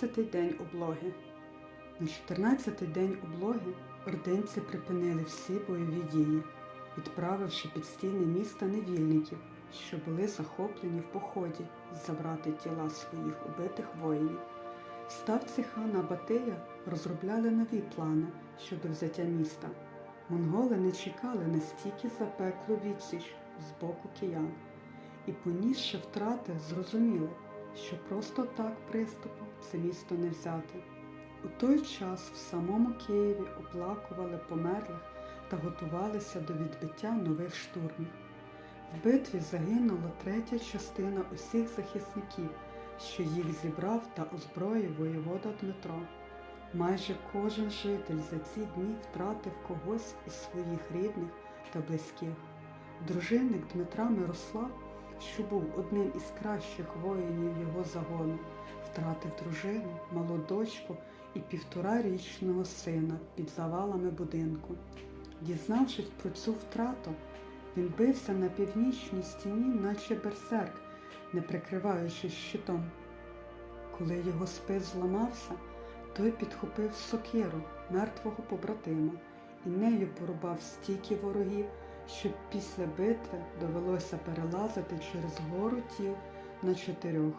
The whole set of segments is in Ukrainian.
14-й день облоги. На 14-й день облоги ординці припинили всі бойові дії, відправивши під стіни міста невільників, що були захоплені в поході забрати тіла своїх убитих воїнів. В ставці хана Батия розробляли нові плани щодо взяття міста. Монголи не чекали настільки запеклу відсіч з боку киян і, понісши втрати, зрозуміли, що просто так приступом це місто не взяти. У той час в самому Києві оплакували померлих та готувалися до відбиття нових штурмів. В битві загинула третя частина усіх захисників, що їх зібрав та озброїв воєвода Дмитро. Майже кожен житель за ці дні втратив когось із своїх рідних та близьких. Дружинник Дмитра Мирослав, що був одним із кращих воїнів його загону, втратив дружину, малу дочку і півторарічного сина під завалами будинку. Дізнавшись про цю втрату, він бився на північній стіні, наче берсерк, не прикриваючись щитом. Коли його спис зламався, той підхопив сокиру мертвого побратима і нею порубав стільки ворогів, що після битви довелося перелазити через гору тіл на чотирьох.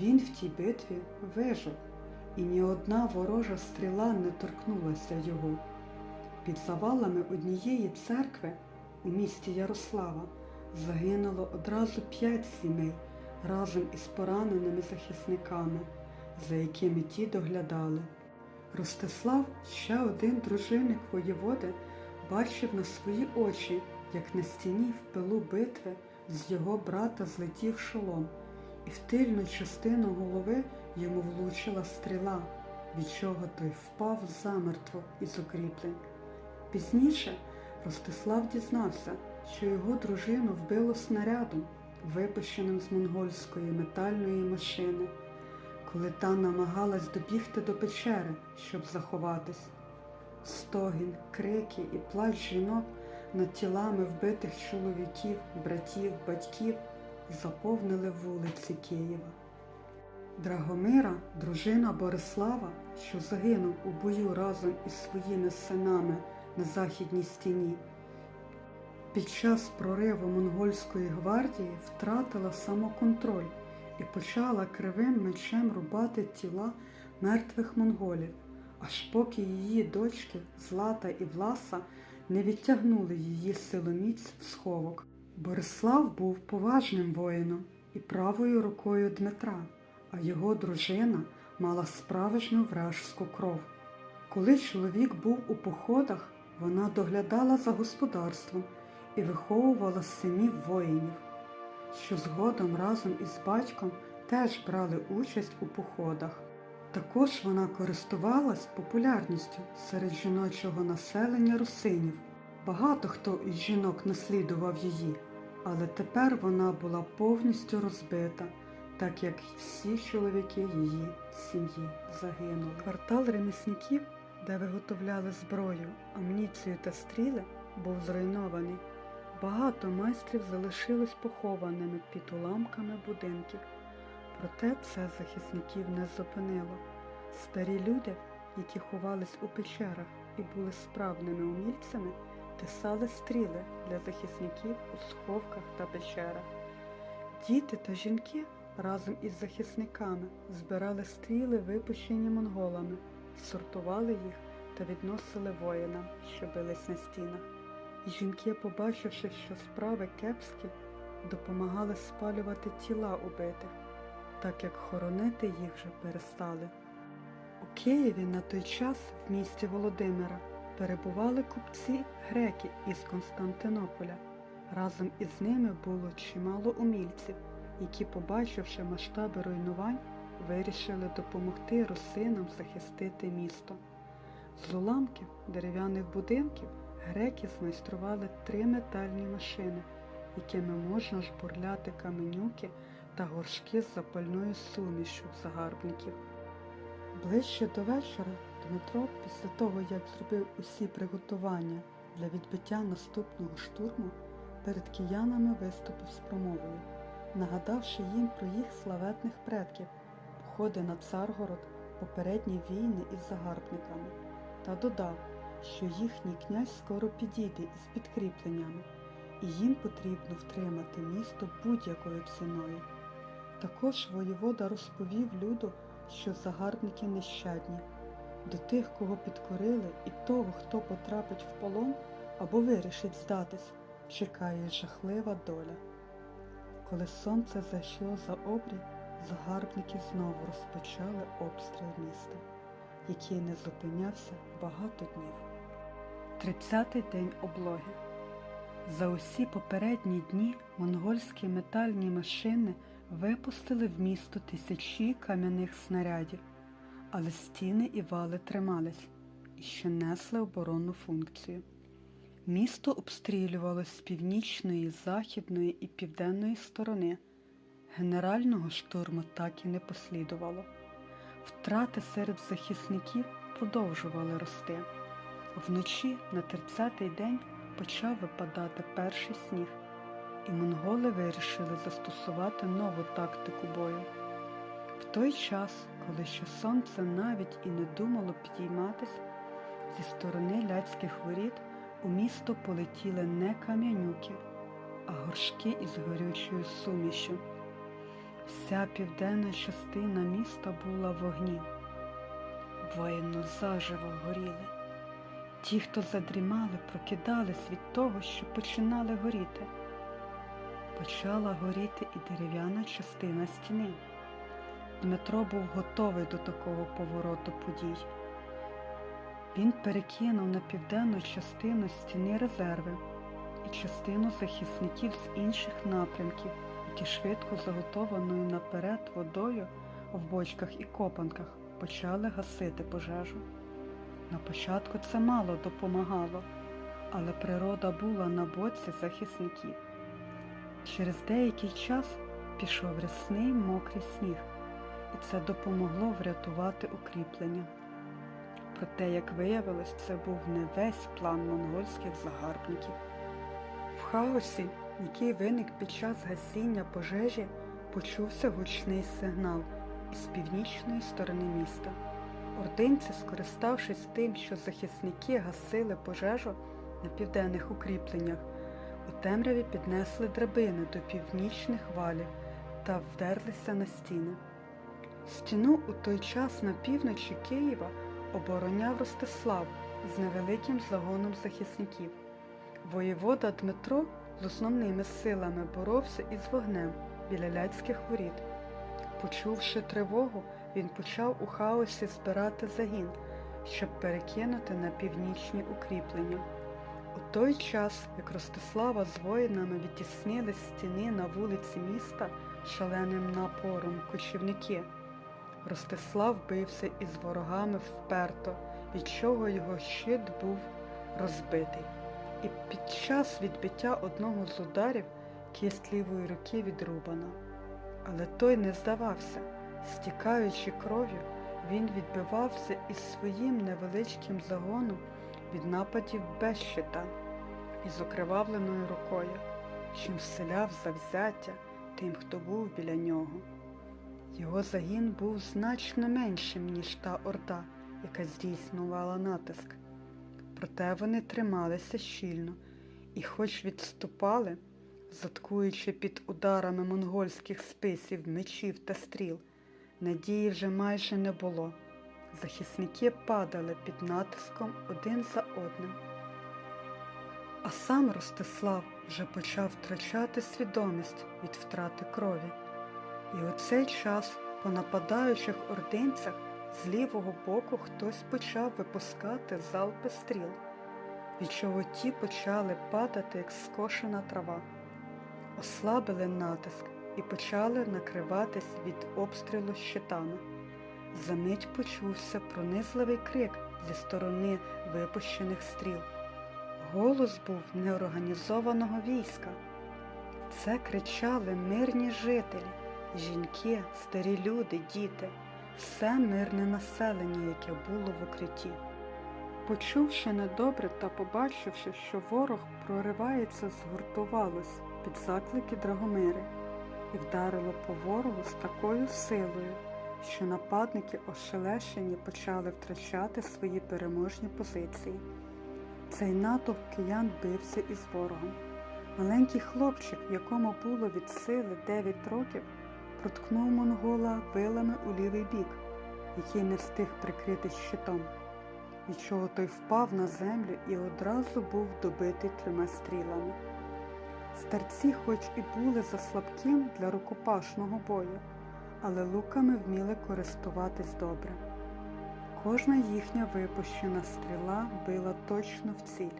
Він в тій битві вижив, і ні одна ворожа стріла не торкнулася його. Під завалами однієї церкви у місті Ярослава загинуло одразу п'ять сімей разом із пораненими захисниками, за якими ті доглядали. Ростислав, ще один дружинник воєводи, бачив на свої очі, як на стіні в пилу битви з його брата злетів шолом, і в тильну частину голови йому влучила стріла, від чого той впав замертво із укріплень. Пізніше Ростислав дізнався, що його дружину вбило снарядом, випущеним з монгольської метальної машини, коли та намагалась добігти до печери, щоб заховатись. Стогін, крики і плач жінок над тілами вбитих чоловіків, братів, батьків заповнили вулиці Києва. Драгомира, дружина Борислава, що загинув у бою разом із своїми синами на західній стіні, під час прориву монгольської гвардії втратила самоконтроль і почала кривим мечем рубати тіла мертвих монголів, аж поки її дочки Злата і Власа не відтягнули її силоміць в сховок. Борислав був поважним воїном і правою рукою Дмитра, а його дружина мала справжню вражську кров. Коли чоловік був у походах, вона доглядала за господарством і виховувала синів воїнів, що згодом разом із батьком теж брали участь у походах. Також вона користувалась популярністю серед жіночого населення русинів. Багато хто із жінок наслідував її, але тепер вона була повністю розбита, так як всі чоловіки її сім'ї загинули. Квартал ремісників, де виготовляли зброю, амуніцію та стріли, був зруйнований. Багато майстрів залишились похованими під уламками будинків. Проте це захисників не зупинило. Старі люди, які ховались у печерах і були справними умільцями, тисали стріли для захисників у сховках та печерах. Діти та жінки разом із захисниками збирали стріли, випущені монголами, сортували їх та відносили воїнам, що бились на стінах. І жінки, побачивши, що справи кепські, допомагали спалювати тіла убитих, так як хоронити їх вже перестали. У Києві на той час в місті Володимира перебували купці греки із Константинополя. Разом із ними було чимало умільців, які, побачивши масштаби руйнувань, вирішили допомогти русинам захистити місто. З уламків дерев'яних будинків греки змайстрували три метальні машини, якими можна жбурляти каменюки та горшки з запальною сумішю загарбників. Ближче до вечора Дмитро, після того, як зробив усі приготування для відбиття наступного штурму, перед киянами виступив з промовою, нагадавши їм про їх славетних предків, походи на Царгород, попередні війни із загарбниками, та додав, що їхній князь скоро підійде із підкріпленнями, і їм потрібно втримати місто будь-якою ціною. Також воєвода розповів люду, що загарбники нещадні, до тих, кого підкорили, і того, хто потрапить в полон або вирішить здатись, чекає жахлива доля. Коли сонце зайшло за обрій, загарбники знову розпочали обстріл міста, який не зупинявся багато днів. Тридцятий день облоги. За усі попередні дні монгольські метальні машини випустили в місто тисячі кам'яних снарядів, але стіни і вали тримались і ще несли оборонну функцію. Місто обстрілювалось з північної, західної і південної сторони. Генерального штурму так і не послідувало. Втрати серед захисників продовжували рости. Вночі на 30-й день почав випадати перший сніг, і монголи вирішили застосувати нову тактику бою. В той час, коли ще сонце навіть і не думало підійматись, зі сторони ляцьких воріт у місто полетіли не кам'янюки, а горшки із горючою сумішю. Вся південна частина міста була в вогні. Воїно заживо горіли. Ті, хто задрімали, прокидались від того, що починали горіти. Почала горіти і дерев'яна частина стіни. Дмитро був готовий до такого повороту подій. Він перекинув на південну частину стіни резерви і частину захисників з інших напрямків, які швидко заготованою наперед водою в бочках і копанках почали гасити пожежу. На початку це мало допомагало, але природа була на боці захисників. Через деякий час пішов рясний мокрий сніг, і це допомогло врятувати укріплення. Проте, як виявилось, це був не весь план монгольських загарбників. В хаосі, який виник під час гасіння пожежі, почувся гучний сигнал із північної сторони міста. Ординці, скориставшись тим, що захисники гасили пожежу на південних укріпленнях, у темряві піднесли драбини до північних валів та вдерлися на стіни. Стіну у той час на півночі Києва обороняв Ростислав з невеликим загоном захисників. Воєвода Дмитро з основними силами боровся із вогнем біля ляцьких воріт. Почувши тривогу, він почав у хаосі збирати загін, щоб перекинути на північні укріплення. У той час, як Ростислава з воїнами відтіснили стіни на вулиці міста шаленим напором кочівники, Ростислав бився із ворогами вперто, від чого його щит був розбитий. І під час відбиття одного з ударів кість лівої руки відрубано. Але той не здавався. Стікаючи кров'ю, він відбивався із своїм невеличким загоном від нападів без щита і з окривавленою рукою, чим вселяв завзяття тим, хто був біля нього. Його загін був значно меншим, ніж та орда, яка здійснювала натиск. Проте вони трималися щільно і, хоч відступали, заткуючи під ударами монгольських списів, мечів та стріл, надії вже майже не було. Захисники падали під натиском один за одним. А сам Ростислав вже почав втрачати свідомість від втрати крові. І у цей час по нападаючих ординцях з лівого боку хтось почав випускати залпи стріл, від чого ті почали падати, як скошена трава. Ослабили натиск і почали накриватись від обстрілу щитами. Замить почувся пронизливий крик зі сторони випущених стріл. Голос був неорганізованого війська. Це кричали мирні жителі, жінки, старі люди, діти, все мирне населення, яке було в укритті. Почувши недобре та побачивши, що ворог проривається, згуртувалось під заклики Драгомири і вдарило по ворогу з такою силою, що нападники ошелешені почали втрачати свої переможні позиції. Цей натовп киян бився із ворогом. Маленький хлопчик, якому було від сили 9 років, проткнув монгола вилами у лівий бік, який не встиг прикрити щитом, від чого той впав на землю і одразу був добитий трьома стрілами. Старці, хоч і були заслабким для рукопашного бою, але луками вміли користуватись добре. Кожна їхня випущена стріла била точно в ціль.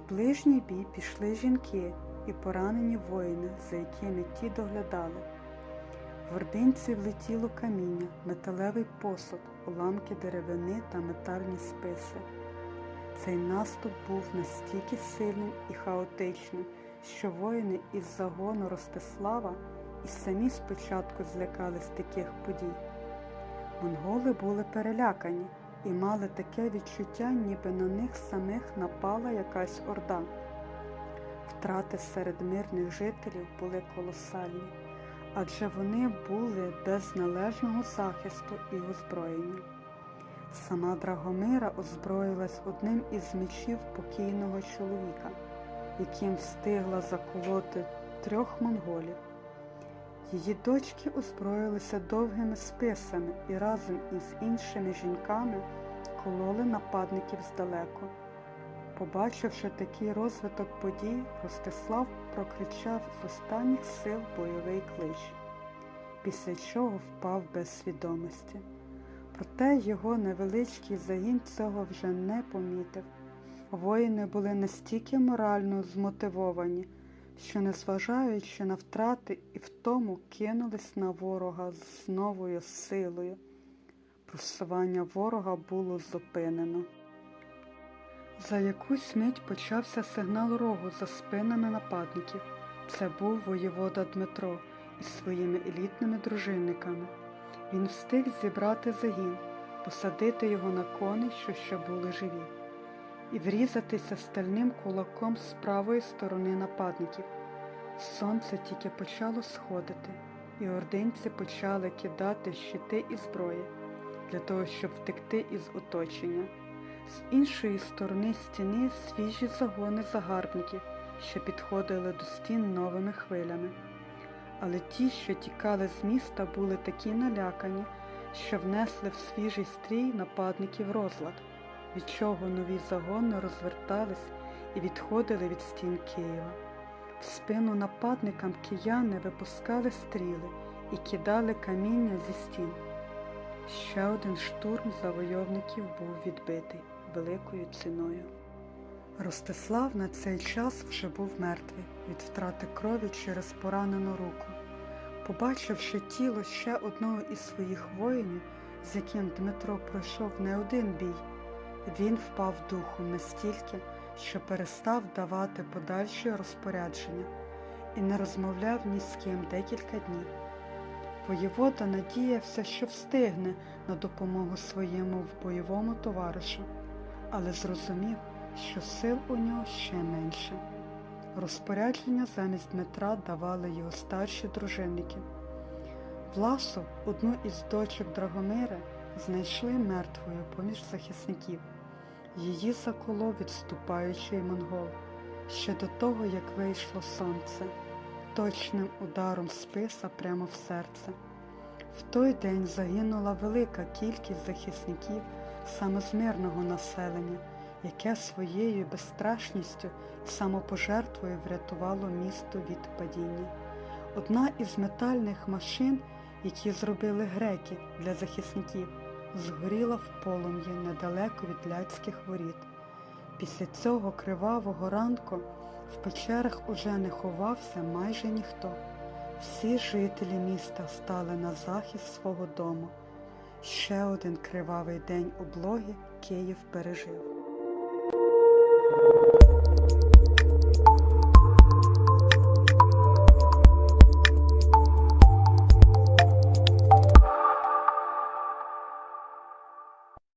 В ближній бій пішли жінки і поранені воїни, за якими ті доглядали. В ординці влетіло каміння, металевий посуд, уламки деревини та метальні списи. Цей наступ був настільки сильним і хаотичним, що воїни із загону Ростислава і самі спочатку злякались таких подій. Монголи були перелякані і мали таке відчуття, ніби на них самих напала якась орда. Втрати серед мирних жителів були колосальні, адже вони були без належного захисту і озброєння. Сама Драгомира озброїлась одним із мечів покійного чоловіка, яким встигла заколоти трьох монголів. Її дочки озброїлися довгими списами і разом із іншими жінками кололи нападників здалеку. Побачивши такий розвиток подій, Ростислав прокричав з останніх сил бойовий клич, після чого впав без свідомості. Проте його невеличкий загін цього вже не помітив. Воїни були настільки морально змотивовані, що, незважаючи на втрати і втому, кинулись на ворога з новою силою. Просування ворога було зупинено. За якусь мить почався сигнал рогу за спинами нападників. Це був воєвода Дмитро із своїми елітними дружинниками. Він встиг зібрати загін, посадити його на коней, що ще були живі, і врізатися стальним кулаком з правої сторони нападників. Сонце тільки почало сходити, і ординці почали кидати щити і зброї для того, щоб втекти із оточення. З іншої сторони стіни свіжі загони загарбників, що підходили до стін новими хвилями. Але ті, що тікали з міста, були такі налякані, що внесли в свіжий стрій нападників розлад, від чого нові загони розвертались і відходили від стін Києва. В спину нападникам кияни випускали стріли і кидали каміння зі стін. Ще один штурм завойовників був відбитий великою ціною. Ростислав на цей час вже був мертвий від втрати крові через поранену руку. Побачивши тіло ще одного із своїх воїнів, з яким Дмитро пройшов не один бій, він впав духом настільки, що перестав давати подальші розпорядження і не розмовляв ні з ким декілька днів. Воєвода надіявся, що встигне на допомогу своєму бойовому товаришу, але зрозумів, що сил у нього ще менше. Розпорядження замість Дмитра давали його старші дружинники. Власу, одну із дочок Драгомира, знайшли мертвою поміж захисників. Її заколов відступаючий монгол ще до того, як вийшло сонце, точним ударом списа прямо в серце. В той день загинула велика кількість захисників мирного населення, яке своєю безстрашністю і самопожертвою врятувало місто від падіння. Одна із метальних машин, які зробили греки для захисників, згоріла в полум'ї недалеко від ляцьких воріт. Після цього кривавого ранку в печерах уже не ховався майже ніхто. Всі жителі міста стали на захист свого дому. Ще один кривавий день облоги Київ пережив.